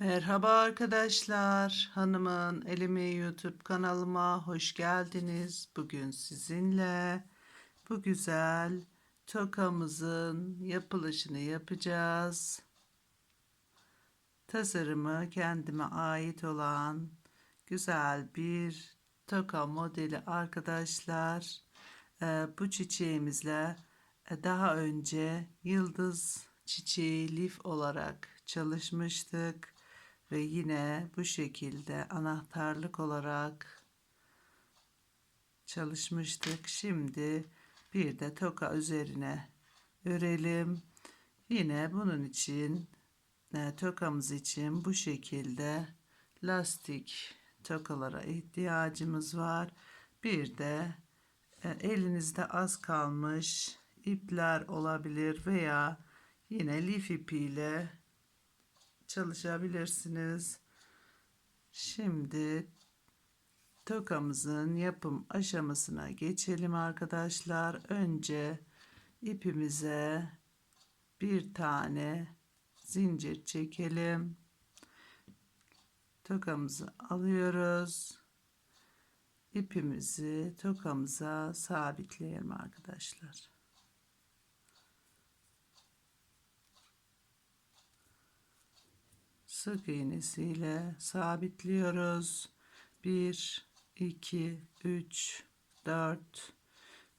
Merhaba arkadaşlar. Hanımın Elimi YouTube kanalıma hoş geldiniz. Bugün sizinle bu güzel tokamızın yapılışını yapacağız. Tasarımı kendime ait olan güzel bir toka modeli arkadaşlar. Ee, bu çiçeğimizle e, daha önce yıldız çiçeği lif olarak çalışmıştık ve yine bu şekilde anahtarlık olarak çalışmıştık. Şimdi bir de toka üzerine örelim. Yine bunun için e, tokamız için bu şekilde lastik tokalara ihtiyacımız var. Bir de e, elinizde az kalmış ipler olabilir veya yine lif ipiyle çalışabilirsiniz. Şimdi tokamızın yapım aşamasına geçelim arkadaşlar. Önce ipimize bir tane zincir çekelim. Tokamızı alıyoruz. İpimizi tokamıza sabitleyelim arkadaşlar. Sık iğnesiyle sabitliyoruz. 1 2 3 4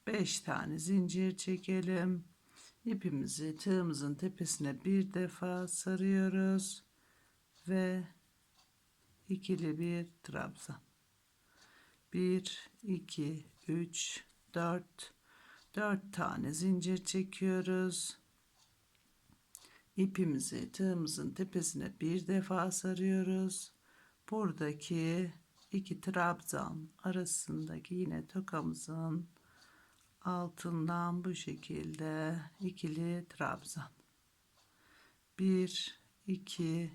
5 tane zincir çekelim. İpimizi tığımızın tepesine bir defa sarıyoruz ve ikili bir trabzan. 1 2 3 4 4 tane zincir çekiyoruz ipimizi tığımızın tepesine bir defa sarıyoruz. Buradaki iki trabzan arasındaki yine tokamızın altından bu şekilde ikili trabzan. 1 2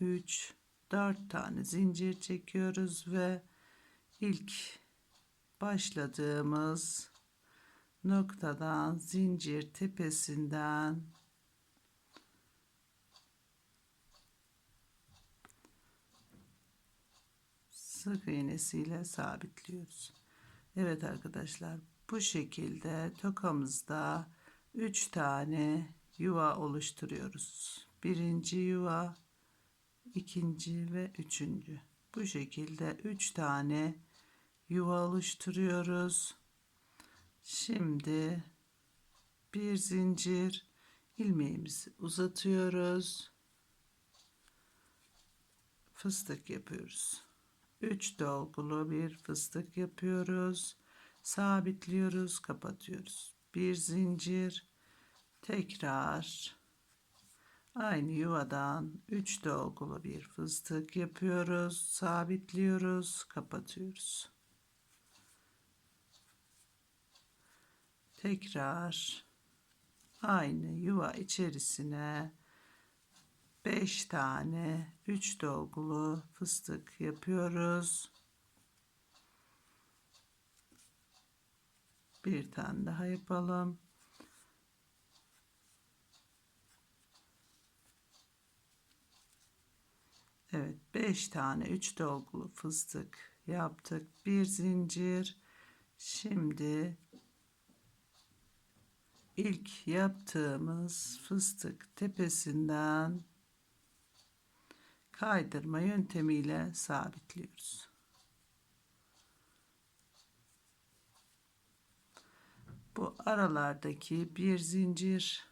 3 4 tane zincir çekiyoruz ve ilk başladığımız noktadan zincir tepesinden sık iğnesiyle sabitliyoruz. Evet arkadaşlar bu şekilde tokamızda 3 tane yuva oluşturuyoruz. Birinci yuva, ikinci ve üçüncü. Bu şekilde 3 tane yuva oluşturuyoruz. Şimdi bir zincir ilmeğimizi uzatıyoruz. Fıstık yapıyoruz. 3 dolgulu bir fıstık yapıyoruz. Sabitliyoruz, kapatıyoruz. Bir zincir tekrar aynı yuvadan 3 dolgulu bir fıstık yapıyoruz. Sabitliyoruz, kapatıyoruz. Tekrar aynı yuva içerisine 5 tane 3 dolgulu fıstık yapıyoruz. Bir tane daha yapalım. Evet 5 tane 3 dolgulu fıstık yaptık. Bir zincir. Şimdi ilk yaptığımız fıstık tepesinden kaydırma yöntemiyle sabitliyoruz. Bu aralardaki bir zincir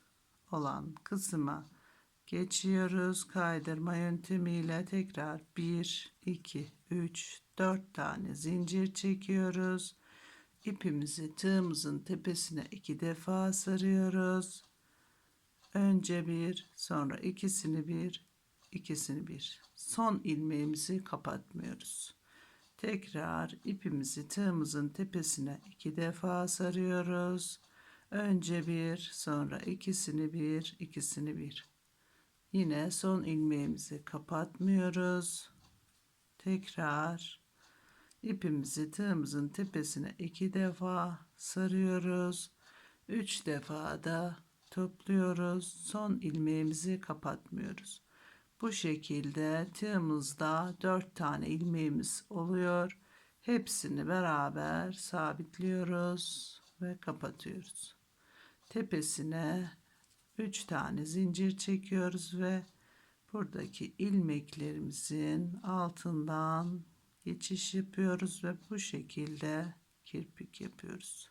olan kısma geçiyoruz. Kaydırma yöntemiyle tekrar 1, 2, 3, 4 tane zincir çekiyoruz. İpimizi tığımızın tepesine iki defa sarıyoruz. Önce bir, sonra ikisini bir, ikisini bir. Son ilmeğimizi kapatmıyoruz. Tekrar ipimizi tığımızın tepesine iki defa sarıyoruz. Önce bir, sonra ikisini bir, ikisini bir. Yine son ilmeğimizi kapatmıyoruz. Tekrar ipimizi tığımızın tepesine iki defa sarıyoruz. Üç defa da topluyoruz. Son ilmeğimizi kapatmıyoruz. Bu şekilde tığımızda 4 tane ilmeğimiz oluyor. Hepsini beraber sabitliyoruz ve kapatıyoruz. Tepesine 3 tane zincir çekiyoruz ve buradaki ilmeklerimizin altından geçiş yapıyoruz ve bu şekilde kirpik yapıyoruz.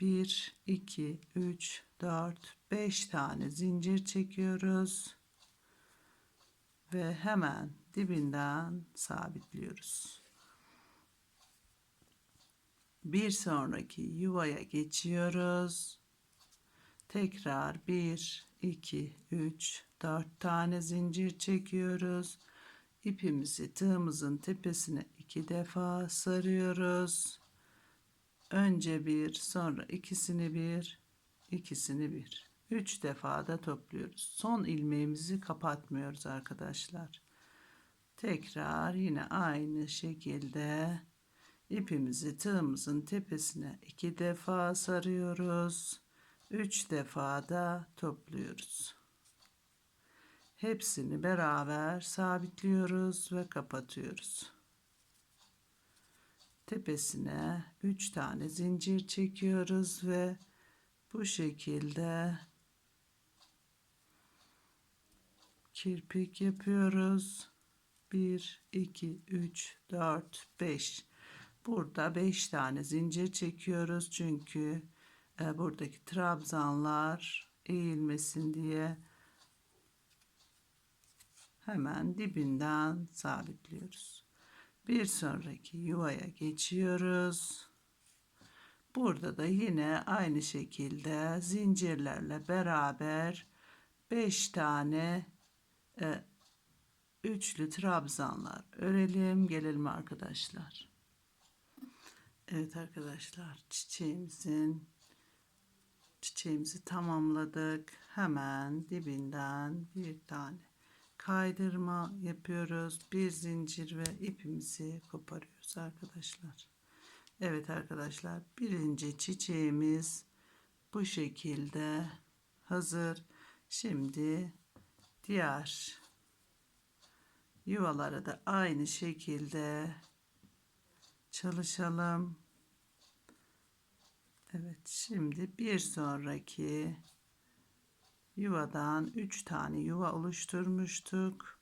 1 2 3 4 5 tane zincir çekiyoruz ve hemen dibinden sabitliyoruz. Bir sonraki yuvaya geçiyoruz. Tekrar 1 2 3 4 tane zincir çekiyoruz. İpimizi tığımızın tepesine iki defa sarıyoruz. Önce bir, sonra ikisini bir, ikisini bir. Üç defa da topluyoruz. Son ilmeğimizi kapatmıyoruz arkadaşlar. Tekrar yine aynı şekilde ipimizi tığımızın tepesine iki defa sarıyoruz. Üç defa da topluyoruz. Hepsini beraber sabitliyoruz ve kapatıyoruz. Tepesine 3 tane zincir çekiyoruz ve bu şekilde kirpik yapıyoruz. 1 2 3 4 5 Burada 5 tane zincir çekiyoruz çünkü e, buradaki trabzanlar eğilmesin diye hemen dibinden sabitliyoruz. Bir sonraki yuvaya geçiyoruz. Burada da yine aynı şekilde zincirlerle beraber 5 tane e, üçlü trabzanlar örelim gelelim arkadaşlar. Evet arkadaşlar çiçeğimizin çiçeğimizi tamamladık. Hemen dibinden bir tane kaydırma yapıyoruz. Bir zincir ve ipimizi koparıyoruz arkadaşlar. Evet arkadaşlar birinci çiçeğimiz bu şekilde hazır. Şimdi diğer yuvalara da aynı şekilde çalışalım. Evet şimdi bir sonraki yuvadan 3 tane yuva oluşturmuştuk.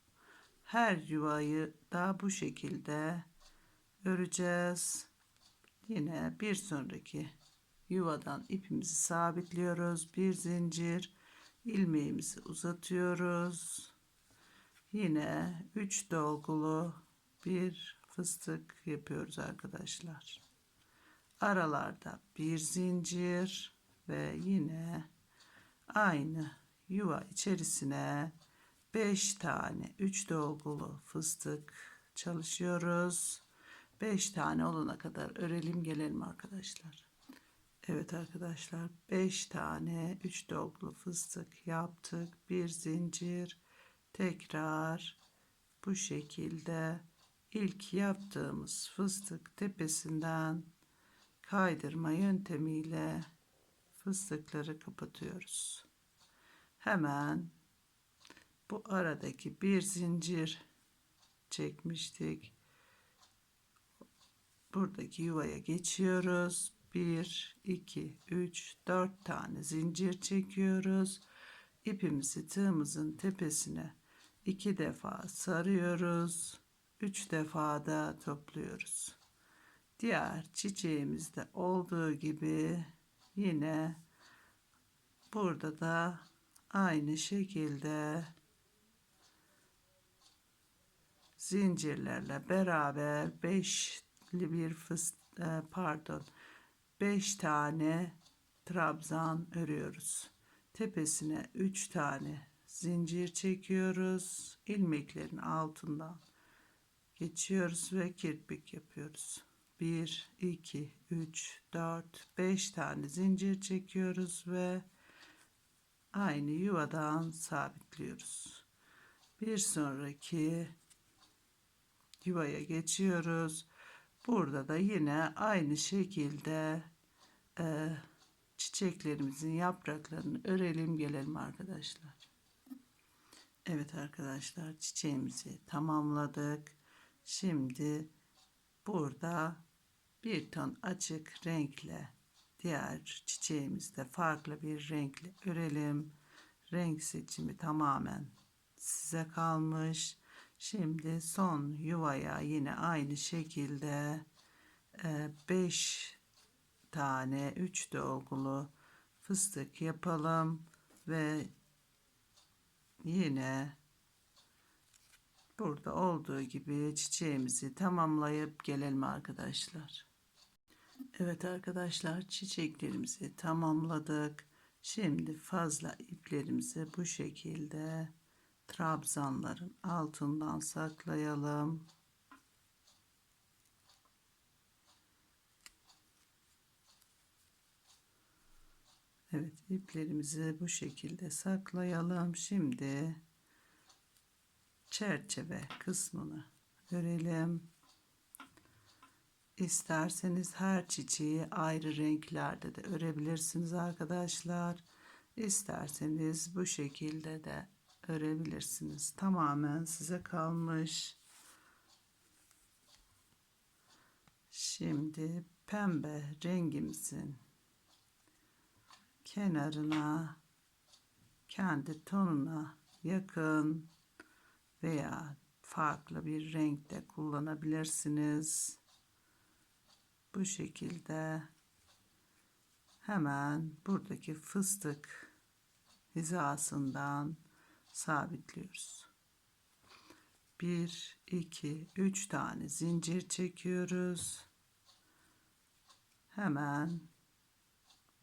Her yuvayı da bu şekilde öreceğiz. Yine bir sonraki yuvadan ipimizi sabitliyoruz. Bir zincir ilmeğimizi uzatıyoruz. Yine 3 dolgulu bir fıstık yapıyoruz arkadaşlar. Aralarda bir zincir ve yine aynı yuva içerisine 5 tane 3 dolgulu fıstık çalışıyoruz. 5 tane olana kadar örelim gelelim arkadaşlar. Evet arkadaşlar 5 tane 3 dolgulu fıstık yaptık. Bir zincir tekrar bu şekilde ilk yaptığımız fıstık tepesinden kaydırma yöntemiyle fıstıkları kapatıyoruz. Hemen bu aradaki bir zincir çekmiştik. Buradaki yuvaya geçiyoruz. 1 2 3 4 tane zincir çekiyoruz. İpimizi tığımızın tepesine iki defa sarıyoruz. Üç defa da topluyoruz. Diğer çiçeğimizde olduğu gibi yine burada da aynı şekilde zincirlerle beraber beşli bir fıst e, pardon beş tane trabzan örüyoruz. Tepesine üç tane zincir çekiyoruz. ilmeklerin altından geçiyoruz ve kirpik yapıyoruz. 1 2 3 4 5 tane zincir çekiyoruz ve aynı yuvadan sabitliyoruz. Bir sonraki yuvaya geçiyoruz. Burada da yine aynı şekilde e, çiçeklerimizin yapraklarını örelim gelelim arkadaşlar. Evet arkadaşlar çiçeğimizi tamamladık. Şimdi burada bir ton açık renkle diğer çiçeğimizde farklı bir renkle örelim. Renk seçimi tamamen size kalmış. Şimdi son yuvaya yine aynı şekilde 5 tane 3 dolgulu fıstık yapalım ve yine burada olduğu gibi çiçeğimizi tamamlayıp gelelim arkadaşlar. Evet arkadaşlar çiçeklerimizi tamamladık. Şimdi fazla iplerimizi bu şekilde trabzanların altından saklayalım. Evet iplerimizi bu şekilde saklayalım. Şimdi çerçeve kısmını örelim. İsterseniz her çiçeği ayrı renklerde de örebilirsiniz arkadaşlar. İsterseniz bu şekilde de örebilirsiniz. Tamamen size kalmış. Şimdi pembe rengimizin kenarına kendi tonuna yakın veya farklı bir renkte kullanabilirsiniz. Bu şekilde hemen buradaki fıstık hizasından sabitliyoruz. 1 2 3 tane zincir çekiyoruz. Hemen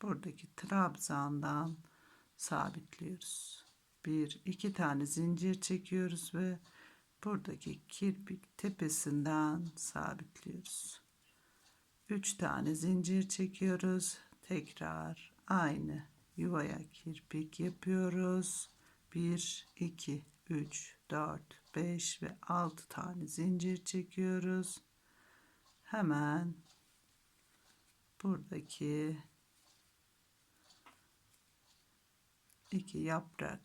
buradaki trabzandan sabitliyoruz. Bir iki tane zincir çekiyoruz ve buradaki kirpik tepesinden sabitliyoruz. Üç tane zincir çekiyoruz. Tekrar aynı yuvaya kirpik yapıyoruz. 1 2 3 4 5 ve 6 tane zincir çekiyoruz. Hemen buradaki iki yaprak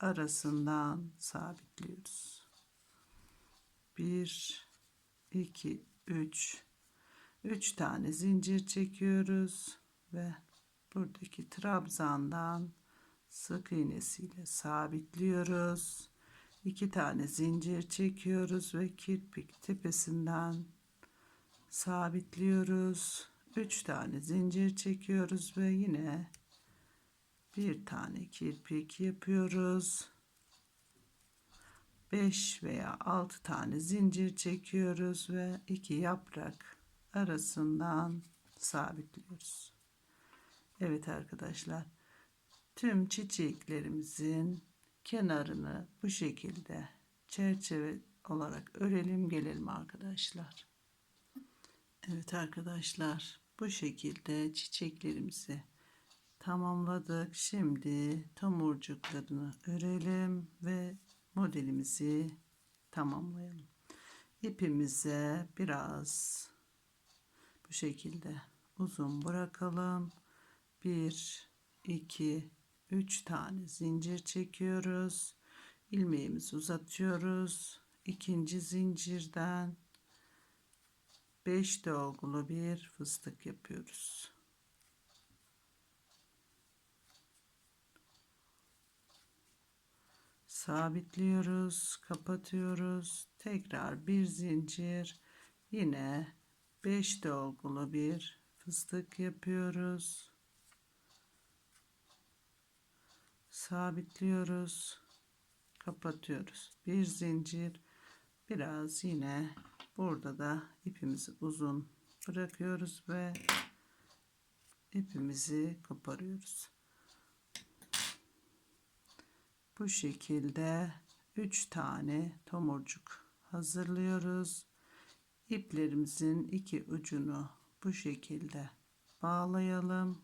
arasından sabitliyoruz. 1 2 3 3 tane zincir çekiyoruz ve buradaki trabzandan sık iğnesiyle sabitliyoruz. 2 tane zincir çekiyoruz ve kirpik tepesinden sabitliyoruz. 3 tane zincir çekiyoruz ve yine bir tane kirpik yapıyoruz. 5 veya 6 tane zincir çekiyoruz ve iki yaprak arasından sabitliyoruz. Evet arkadaşlar. Tüm çiçeklerimizin kenarını bu şekilde çerçeve olarak örelim gelelim arkadaşlar. Evet arkadaşlar bu şekilde çiçeklerimizi tamamladık. Şimdi tomurcuklarını örelim ve modelimizi tamamlayalım. İpimize biraz bu şekilde uzun bırakalım. 1 2 3 tane zincir çekiyoruz. ilmeğimizi uzatıyoruz. İkinci zincirden 5 dolgulu bir fıstık yapıyoruz. Sabitliyoruz, kapatıyoruz. Tekrar bir zincir yine 5 dolgulu bir fıstık yapıyoruz. Sabitliyoruz, kapatıyoruz. Bir zincir biraz yine burada da ipimizi uzun bırakıyoruz ve ipimizi koparıyoruz bu şekilde 3 tane tomurcuk hazırlıyoruz. İplerimizin iki ucunu bu şekilde bağlayalım.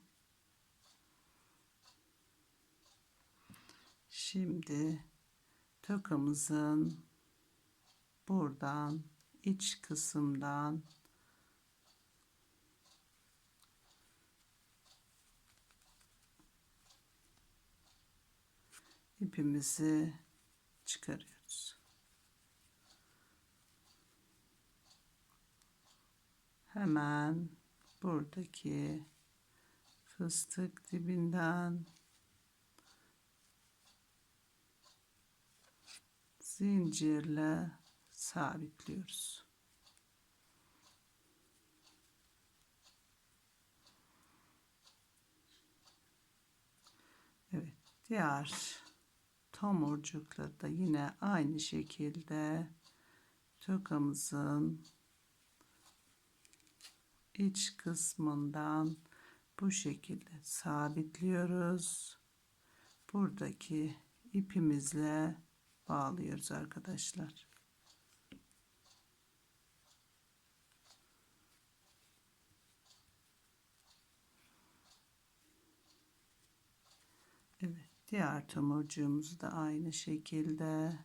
Şimdi tokamızın buradan iç kısımdan ipimizi çıkarıyoruz. Hemen buradaki fıstık dibinden zincirle sabitliyoruz. Evet, diğer tomurcukla da yine aynı şekilde tokamızın iç kısmından bu şekilde sabitliyoruz. Buradaki ipimizle bağlıyoruz arkadaşlar. Evet, diğer tomurcuğumuzu da aynı şekilde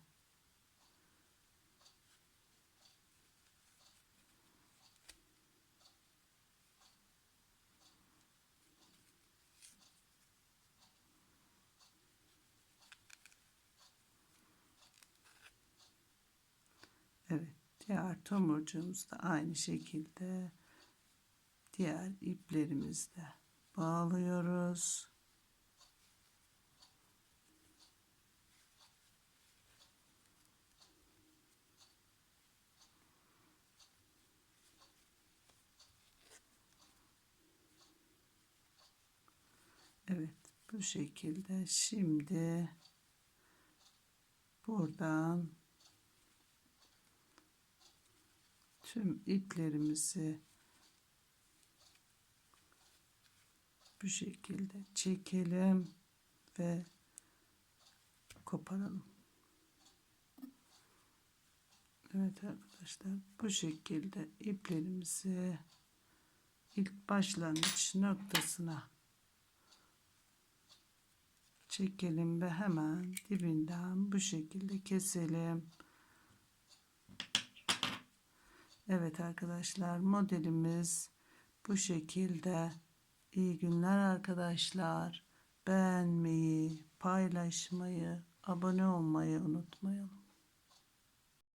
Evet, diğer tomurcuğumuzu da aynı şekilde diğer iplerimizle bağlıyoruz. Evet, bu şekilde şimdi buradan tüm iplerimizi bu şekilde çekelim ve koparalım. Evet arkadaşlar bu şekilde iplerimizi ilk başlangıç noktasına çekelim ve hemen dibinden bu şekilde keselim. Evet arkadaşlar modelimiz bu şekilde. İyi günler arkadaşlar. Beğenmeyi, paylaşmayı, abone olmayı unutmayalım.